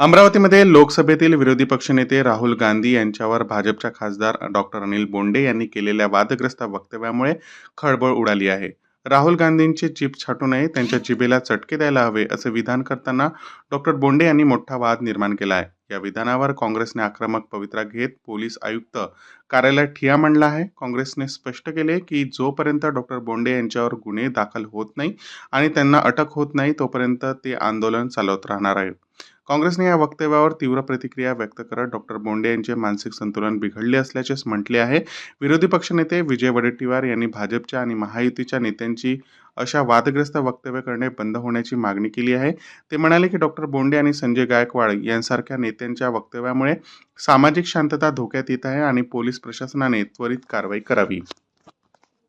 अमरावतीमध्ये लोकसभेतील विरोधी पक्षनेते राहुल गांधी यांच्यावर भाजपच्या खासदार डॉक्टर अनिल बोंडे यांनी केलेल्या वादग्रस्त वक्तव्यामुळे खळबळ उडाली आहे. राहुल गांधींची जीभ छाटू नये त्यांच्या जिभेला चटके द्यायला हवे असे विधान करताना डॉक्टर बोंडे यांनी मोठा वाद निर्माण केला आहे. या विधानावर काँग्रेसने आक्रमक पवित्रा घेत पोलीस आयुक्त कार्यालयात ठिया मांडला आहे. काँग्रेसने स्पष्ट केले की जोपर्यंत डॉक्टर बोंडे यांच्यावर गुन्हे दाखल होत नाही आणि त्यांना अटक होत नाही तोपर्यंत ते आंदोलन चालवत राहणार आहे. काँग्रेसने या वक्तव्यावर तीव्र प्रतिक्रिया व्यक्त करत डॉक्टर बोंडे यांचे मानसिक संतुलन बिघडले असल्याचे म्हटले आहे. विरोधी पक्षनेते विजय वडेट्टीवार यांनी भाजपच्या आणि महायुतीच्या नेत्यांची अशा वादग्रस्त वक्तव्य करणे बंद होण्याची मागणी केली आहे. ते म्हणाले की डॉक्टर बोंडे आणि संजय गायकवाड यांसारख्या नेत्यांच्या वक्तव्यामुळे सामाजिक शांतता धोक्यात येत आहे आणि पोलीस प्रशासनाने त्वरित कारवाई करावी.